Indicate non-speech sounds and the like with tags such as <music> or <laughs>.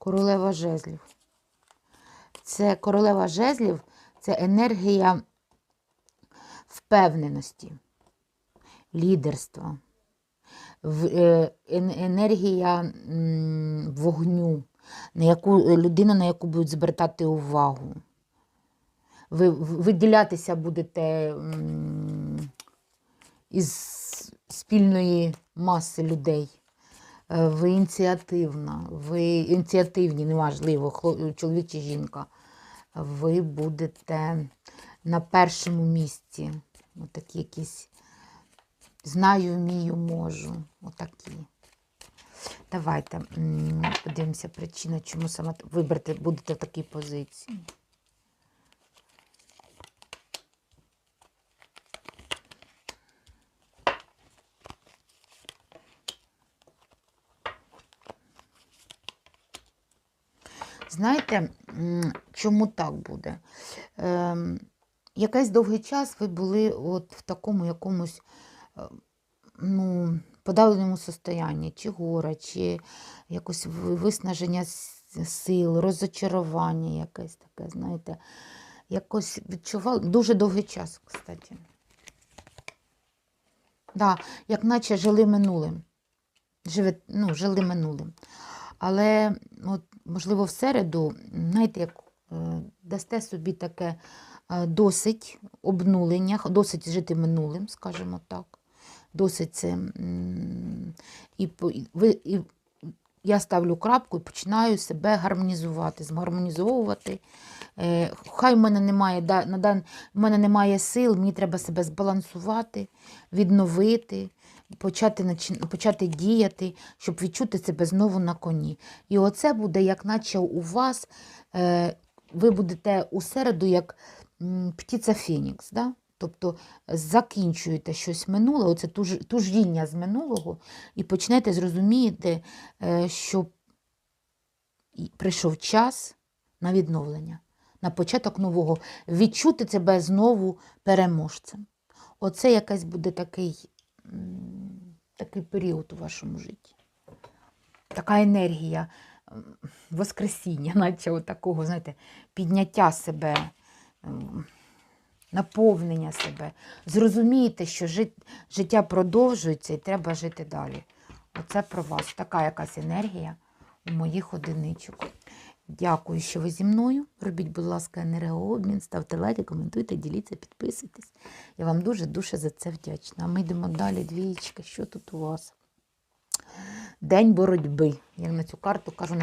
Королева жезлів. Це королева жезлів це енергія впевненості, лідерства, е, ен- енергія вогню, на яку людина, на яку будуть звертати увагу. Ви виділятися будете із спільної маси людей. Е, Ви ініціативна, ви ініціативні, неважливо, чоловік чи жінка. Ви будете на першому місці. Отакі якісь знаю, вмію, можу. Отакі. Давайте подивимося причина, чому саме вибрати будете в такій позиції. Знаєте, чому так буде? Ем, якийсь довгий час ви були от в такому якомусь е, ну, подавленому состоянні, чи гора, чи якось виснаження сил, розочарування якесь таке, знаєте, якось відчували дуже довгий час, кстати. Да, як наче жили минулим. Живе, ну, жили минулим. Але, от, можливо, в середу, знаєте, як е, дасте собі таке е, досить обнулення, досить жити минулим, скажімо так. Досить це. І, і і я ставлю крапку і починаю себе гармонізувати, згармонізовувати. Е, Хай в мене немає, да- на дан, в мене немає сил, мені треба себе збалансувати, відновити, почати, почати діяти, щоб відчути себе знову на коні. І оце буде, як наче у вас, е, ви будете у середу, як птиця Фенікс. Да? Тобто закінчуєте щось минуле, оце туж- тужіння з минулого, і почнете зрозуміти, е, що прийшов час на відновлення, на початок нового, відчути себе знову переможцем. Оце якась буде такий, такий період у вашому житті. Така енергія воскресіння, <laughs> наче от такого, знаєте, підняття себе, наповнення себе. Зрозумієте, що жит- життя продовжується і треба жити далі. Оце про вас. Така якась енергія у моїх одиничок. Дякую, що ви зі мною. Робіть, будь ласка, енергообмін, ставте лайки, коментуйте, діліться, підписуйтесь. Я вам дуже-дуже за це вдячна. А ми йдемо далі. Двієчка, що тут у вас? День боротьби. Я на цю карту кажу,